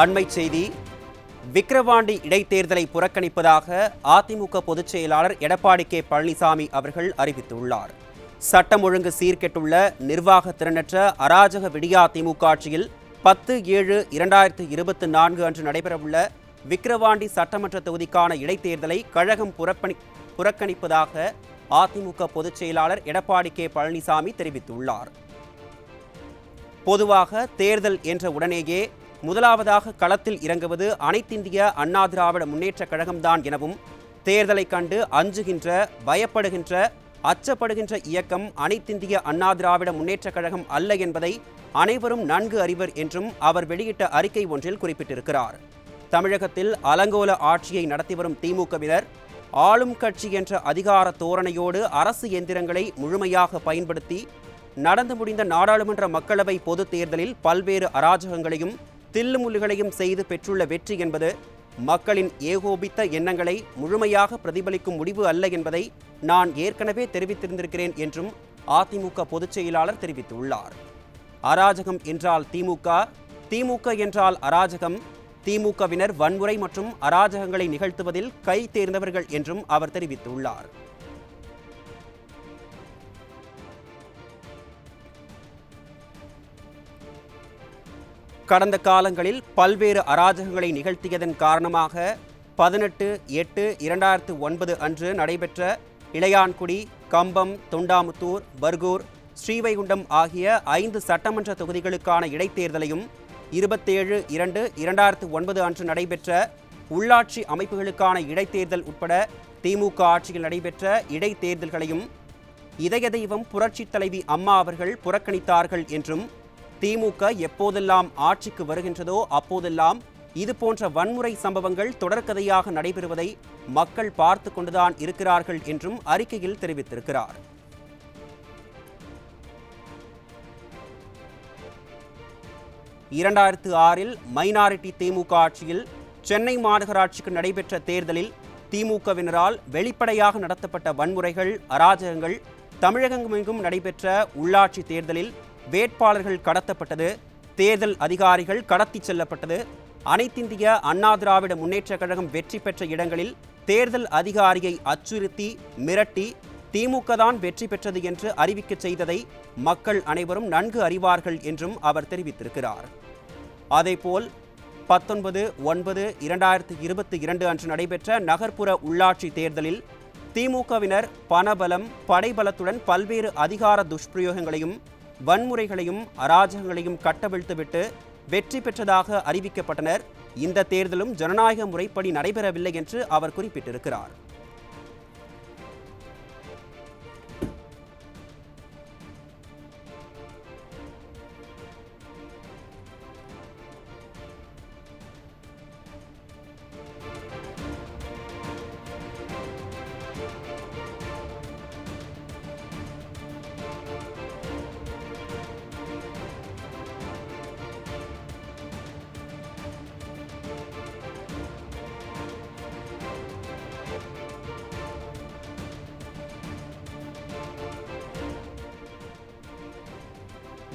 அண்மை செய்தி விக்கிரவாண்டி இடைத்தேர்தலை புறக்கணிப்பதாக அதிமுக பொதுச் செயலாளர் எடப்பாடி கே. பழனிசாமி அவர்கள் அறிவித்துள்ளார். சட்டம் ஒழுங்கு சீர்கெட்டுள்ள நிர்வாக திறனற்ற அராஜக விடியா திமுக ஆட்சியில் பத்து ஏழு இரண்டாயிரத்து இருபத்தி நான்கு அன்று நடைபெறவுள்ள விக்கிரவாண்டி சட்டமன்ற தொகுதிக்கான இடைத்தேர்தலை கழகம் புறப்பணி புறக்கணிப்பதாக அதிமுக பொதுச் செயலாளர் எடப்பாடி கே. பழனிசாமி தெரிவித்துள்ளார். பொதுவாக தேர்தல் என்ற உடனேயே முதலாவதாக களத்தில் இறங்குவது அனைத்திந்திய அண்ணா திராவிட முன்னேற்றக் கழகம்தான் எனவும் தேர்தலை கண்டு அஞ்சுகின்ற பயப்படுகின்ற அச்சப்படுகின்ற இயக்கம் அனைத்திந்திய அண்ணா திராவிட முன்னேற்றக் கழகம் அல்ல என்பதை அனைவரும் நன்கு அறிவர் என்றும் அவர் வெளியிட்ட அறிக்கை ஒன்றில் குறிப்பிட்டிருக்கிறார். தமிழகத்தில் அலங்கோல ஆட்சியை நடத்தி வரும் திமுகவினர் ஆளும் கட்சி என்ற அதிகார தோரணையோடு அரசு எந்திரங்களை முழுமையாக பயன்படுத்தி நடந்து முடிந்த நாடாளுமன்ற மக்களவை பொதுத் தேர்தலில் பல்வேறு அராஜகங்களையும் தில்லுமுல்லுகளையும் செய்து பெற்றுள்ள வெற்றி என்பது மக்களின் ஏகோபித்த எண்ணங்களை முழுமையாக பிரதிபலிக்கும் முடிவு அல்ல என்பதை நான் ஏற்கனவே தெரிவித்திருந்திருக்கிறேன் என்றும் அதிமுக பொதுச் செயலாளர் தெரிவித்துள்ளார். அராஜகம் என்றால் திமுக திமுக என்றால் அராஜகம் திமுகவினர் வன்முறை மற்றும் அராஜகங்களை நிகழ்த்துவதில் கை தேர்ந்தவர்கள் என்றும் அவர் தெரிவித்துள்ளார். கடந்த காலங்களில் பல்வேறு அராஜகங்களை நிகழ்த்தியதன் காரணமாக பதினெட்டு எட்டு இரண்டாயிரத்து ஒன்பது அன்று நடைபெற்ற இளையான்குடி கம்பம் தொண்டாமுத்தூர் பர்கூர் ஸ்ரீவைகுண்டம் ஆகிய ஐந்து சட்டமன்ற தொகுதிகளுக்கான இடைத்தேர்தலையும் இருபத்தேழு இரண்டு இரண்டாயிரத்து ஒன்பது அன்று நடைபெற்ற உள்ளாட்சி அமைப்புகளுக்கான இடைத்தேர்தல் உட்பட திமுக ஆட்சியில் நடைபெற்ற இடைத்தேர்தல்களையும் இதய தெய்வம் புரட்சித் தலைவி அம்மா அவர்கள் புறக்கணித்தார்கள் என்றும் திமுக எப்போதெல்லாம் ஆட்சிக்கு வருகின்றதோ அப்போதெல்லாம் இது போன்ற வன்முறை சம்பவங்கள் தொடர்கதையாக நடைபெறுவதை மக்கள் பார்த்து கொண்டுதான் இருக்கிறார்கள் என்றும் அறிக்கையில் தெரிவித்திருக்கிறார். இரண்டாயிரத்து ஆறில் மைனாரிட்டி திமுக ஆட்சியில் சென்னை மாநகராட்சிக்கு நடைபெற்ற தேர்தலில் திமுகவினரால் வெளிப்படையாக நடத்தப்பட்ட வன்முறைகள் அராஜகங்கள் தமிழகமெங்கும் நடைபெற்ற உள்ளாட்சி தேர்தலில் வேட்பாளர்கள் கடத்தப்பட்டது தேர்தல் அதிகாரிகள் கடத்தி செல்லப்பட்டது. அனைத்திந்திய அண்ணா திராவிட முன்னேற்றக் கழகம் வெற்றி பெற்ற இடங்களில் தேர்தல் அதிகாரியை அச்சுறுத்தி மிரட்டி திமுக தான் வெற்றி பெற்றது என்று அறிவிக்கச் செய்ததை மக்கள் அனைவரும் நன்கு அறிவார்கள் என்றும் அவர் தெரிவித்திருக்கிறார். அதேபோல் பத்தொன்பது ஒன்பது இரண்டாயிரத்தி இருபத்தி இரண்டு அன்று நடைபெற்ற நகர்ப்புற உள்ளாட்சி தேர்தலில் திமுகவினர் பணபலம் படைபலத்துடன் பல்வேறு அதிகார துஷ்பிரயோகங்களையும் வன்முறைகளையும் அராஜகங்களையும் கட்டவிழ்த்துவிட்டு வெற்றி பெற்றதாக அறிவிக்கப்பட்டனர். இந்த தேர்தலும் ஜனநாயக முறைப்படி நடைபெறவில்லை என்று அவர் குறிப்பிட்டிருக்கிறார்.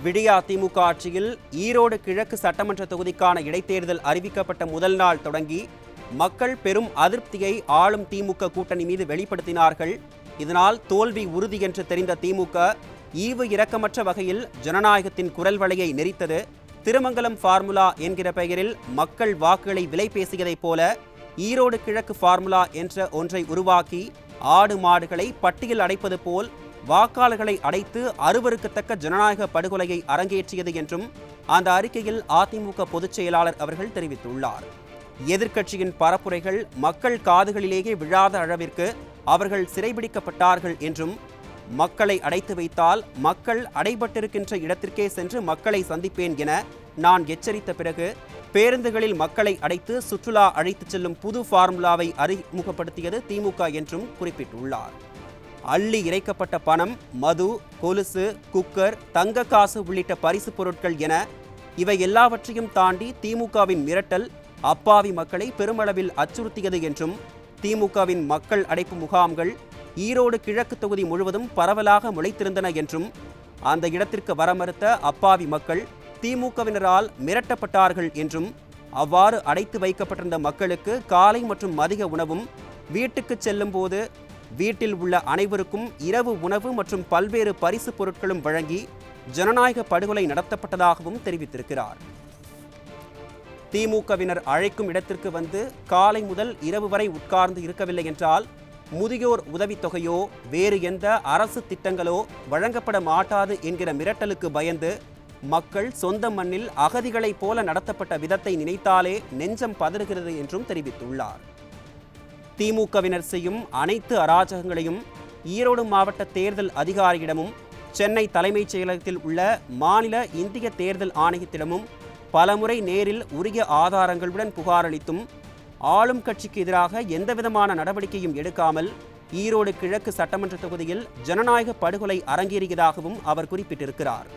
விடியா திமுக ஆட்சியில் ஈரோடு கிழக்கு சட்டமன்ற தொகுதிக்கான இடைத்தேர்தல் அறிவிக்கப்பட்ட முதல் நாள் தொடங்கி மக்கள் பெரும் அதிருப்தியை ஆளும் திமுக கூட்டணி மீது வெளிப்படுத்தினார்கள். இதனால் தோல்வி உறுதி என்று தெரிந்த திமுக ஈவு இரக்கமற்ற வகையில் ஜனநாயகத்தின் குரல் வலையை நெரித்தது. திருமங்கலம் ஃபார்முலா என்கிற பெயரில் மக்கள் வாக்குகளை விலை பேசியதைப் போல ஈரோடு கிழக்கு ஃபார்முலா என்ற ஒன்றை உருவாக்கி ஆடு மாடுகளை பட்டியல் அடைப்பது போல் வாக்காளர்களை அடைத்து அருவருக்கத்தக்க ஜனநாயக படுகொலையை அரங்கேற்றியது என்றும் அந்த அறிக்கையில் அதிமுக பொதுச் செயலாளர் அவர்கள் தெரிவித்துள்ளார். எதிர்க்கட்சியின் பரப்புரைகள் மக்கள் காதுகளிலேயே விழாத அளவிற்கு அவர்கள் சிறைபிடிக்கப்பட்டார்கள் என்றும் மக்களை அடைத்து வைத்தால் மக்கள் அடைபட்டிருக்கின்ற இடத்திற்கே சென்று மக்களை சந்திப்பேன் என நான் எச்சரித்த பிறகு பேருந்துகளில் மக்களை அடைத்து சுற்றுலா அழைத்துச் செல்லும் புது ஃபார்முலாவை அறிமுகப்படுத்தியது திமுக என்றும் குறிப்பிட்டுள்ளார். அள்ளி இறைக்கப்பட்ட பணம் மது கொலுசு குக்கர் தங்க காசு உள்ளிட்ட பரிசு பொருட்கள் என இவை எல்லாவற்றையும் தாண்டி திமுகவின் மிரட்டல் அப்பாவி மக்களை பெருமளவில் அச்சுறுத்தியது என்றும் திமுகவின் மக்கள் அடைப்பு முகாம்கள் ஈரோடு கிழக்கு தொகுதி முழுவதும் பரவலாக முளைத்திருந்தன என்றும் அந்த இடத்திற்கு வர மறுத்த அப்பாவி மக்கள் திமுகவினரால் மிரட்டப்பட்டார்கள் என்றும் அவ்வாறு அடைத்து வைக்கப்பட்டிருந்த மக்களுக்கு காலை மற்றும் மதிய உணவும் வீட்டுக்கு செல்லும் போது வீட்டில் உள்ள அனைவருக்கும் இரவு உணவு மற்றும் பல்வேறு பரிசு பொருட்களும் வழங்கி ஜனநாயக படுகொலை நடத்தப்பட்டதாகவும் தெரிவித்திருக்கிறார். திமுகவினர் அழைக்கும் இடத்திற்கு வந்து காலை முதல் இரவு வரை உட்கார்ந்து இருக்கவில்லை என்றால் முதியோர் உதவித்தொகையோ வேறு எந்த அரசு திட்டங்களோ வழங்கப்பட மாட்டாது என்கிற மிரட்டலுக்கு பயந்து மக்கள் சொந்த மண்ணில் அகதிகளைப் போல நடத்தப்பட்ட விதத்தை நினைத்தாலே நெஞ்சம் பதறுகிறது என்றும் தெரிவித்துள்ளார். திமுகவினர் செய்யும் அனைத்து அராஜகங்களையும் ஈரோடு மாவட்ட தேர்தல் அதிகாரியிடமும் சென்னை தலைமைச் செயலகத்தில் உள்ள மாநில இந்திய தேர்தல் ஆணையத்திடமும் பலமுறை நேரில் உரிய ஆதாரங்களுடன் புகாரளித்தும் ஆளும் கட்சிக்கு எதிராக எந்தவிதமான நடவடிக்கையும் எடுக்காமல் ஈரோடு கிழக்கு சட்டமன்ற தொகுதியில் ஜனநாயக படுகொலை அரங்கேறியதாகவும் அவர் குறிப்பிட்டிருக்கிறார்.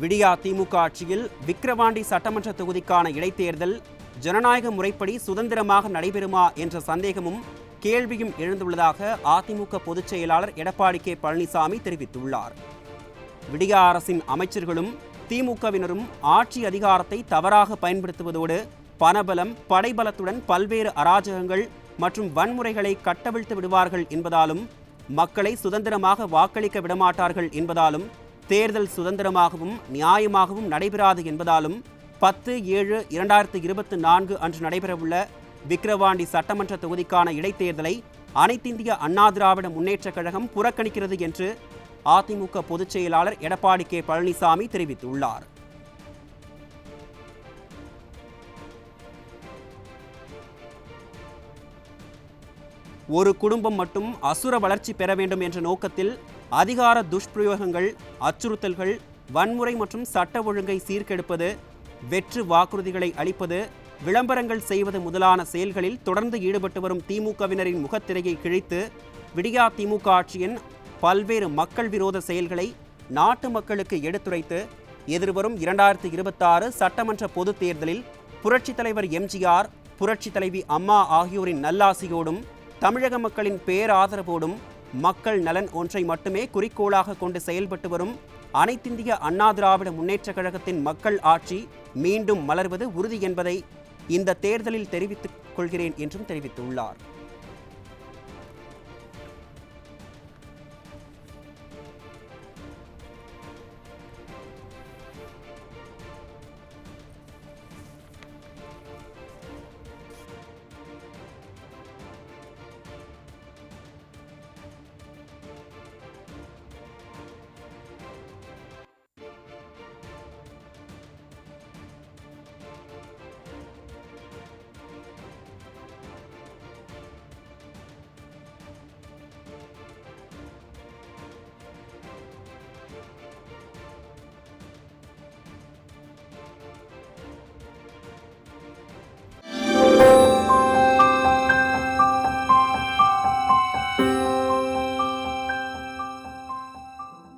விடியா திமுக ஆட்சியில் விக்கிரவாண்டி சட்டமன்ற தொகுதிக்கான இடைத்தேர்தல் ஜனநாயக முறைப்படி சுதந்திரமாக நடைபெறுமா என்ற சந்தேகமும் கேள்வியும் எழுந்துள்ளதாக அதிமுக பொதுச் செயலாளர் எடப்பாடி கே பழனிசாமி தெரிவித்துள்ளார். விடியா அரசின் அமைச்சர்களும் திமுகவினரும் ஆட்சி அதிகாரத்தை தவறாக பயன்படுத்துவதோடு பணபலம் படைபலத்துடன் பல்வேறு அராஜகங்கள் மற்றும் வன்முறைகளை கட்டவிழ்த்து விடுவார்கள் என்பதாலும் மக்களை சுதந்திரமாக வாக்களிக்க விடமாட்டார்கள் என்பதாலும் தேர்தல் சுதந்திரமாகவும் நியாயமாகவும் நடைபெறாது என்பதாலும் பத்து ஏழு இரண்டாயிரத்து இருபத்தி நான்கு அன்று நடைபெறவுள்ள விக்கிரவாண்டி சட்டமன்ற தொகுதிக்கான இடைத்தேர்தலை அனைத்திந்திய அண்ணா திராவிட முன்னேற்றக் கழகம் புறக்கணிக்கிறது என்று அதிமுக பொதுச் செயலாளர் எடப்பாடி கே. பழனிசாமி தெரிவித்துள்ளார். ஒரு குடும்பம் மட்டும் அசுர வளர்ச்சி பெற வேண்டும் என்ற நோக்கத்தில் அதிகார துஷ்பிரயோகங்கள் அச்சுறுத்தல்கள் வன்முறை மற்றும் சட்ட ஒழுங்கை சீர்கெடுப்பது வெற்று வாக்குறுதிகளை அளிப்பது விளம்பரங்கள் செய்வது முதலான செயல்களில் தொடர்ந்து ஈடுபட்டு வரும் திமுகவினரின் முகத்திரையை கிழித்து விடியா திமுக ஆட்சியின் பல்வேறு மக்கள் விரோத செயல்களை நாட்டு மக்களுக்கு எடுத்துரைத்து எதிர்வரும் இரண்டாயிரத்தி இருபத்தாறு சட்டமன்ற பொதுத் தேர்தலில் புரட்சித் தலைவர் எம்ஜிஆர் புரட்சித் தலைவி அம்மா ஆகியோரின் நல்லாசியோடும் தமிழக மக்களின் பேராதரவோடும் மக்கள் நலன் ஒன்றை மட்டுமே குறிக்கோளாக கொண்டு செயல்பட்டு வரும் அனைத்திந்திய அண்ணா திராவிட முன்னேற்றக் கழகத்தின் மக்கள் ஆட்சி மீண்டும் மலர்வது உறுதி என்பதை இந்த தேர்தலில் தெரிவித்துக் கொள்கிறேன் என்றும் தெரிவித்துள்ளார்.